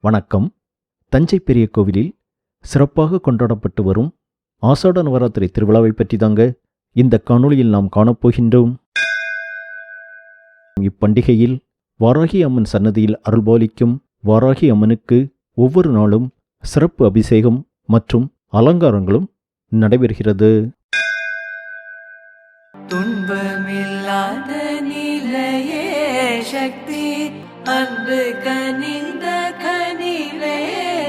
வணக்கம். தஞ்சை பெரிய கோவிலில் சிறப்பாக கொண்டாடப்பட்டு வரும் ஆசாட நவராத்திரி திருவிழாவை பற்றி தாங்க இந்த காணொளியில் நாம் காணப்போகின்றோம் இப்பண்டிகையில் வாராகி அம்மன் சன்னதியில் அருள்பாலிக்கும் வாராகி அம்மனுக்கு ஒவ்வொரு நாளும் சிறப்பு அபிஷேகம் மற்றும் அலங்காரங்களும் நடைபெறுகிறது. நிலையே சக்தி அன்பு கனிந்த கனிவே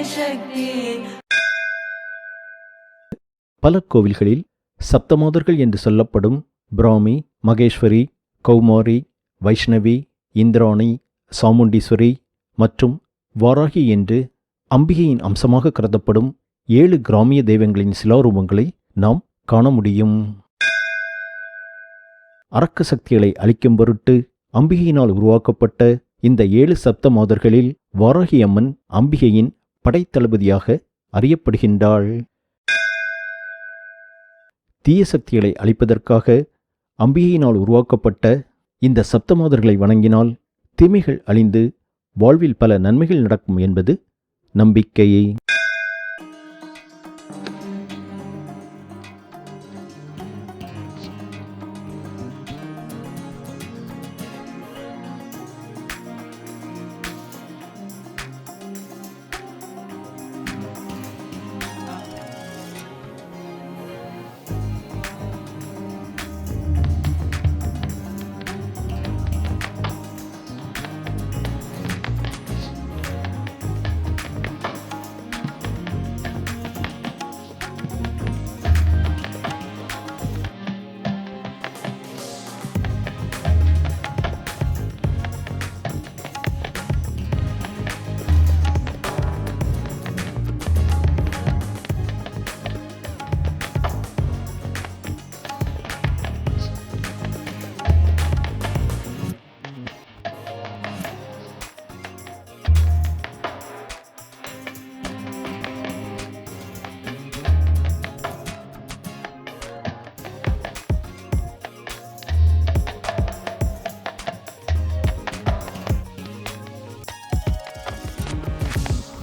சக்தி. பல கோவில்களில் சப்தமாதர்கள் என்று சொல்லப்படும் பிராமி மகேஸ்வரி கௌமாரி வைஷ்ணவி இந்திராணி சாமுண்டீஸ்வரி மற்றும் வாராகி என்று அம்பிகையின் அம்சமாக கருதப்படும் ஏழு கிராமிய தெய்வங்களின் சிலாரூபங்களை நாம் காண முடியும். அரக்க சக்திகளை அளிக்கும் பொருட்டு அம்பிகையினால் உருவாக்கப்பட்ட இந்த ஏழு சப்த மாதர்களில் வாராகி அம்மன் அம்பிகையின் படைத்தளபதியாக அறியப்படுகின்றாள். தீய சக்திகளை அழிப்பதற்காக அம்பிகையினால் உருவாக்கப்பட்ட இந்த சப்தமாதர்களை வணங்கினால் தீமைகள் அழிந்து வாழ்வில் பல நன்மைகள் நடக்கும் என்பது நம்பிக்கையை.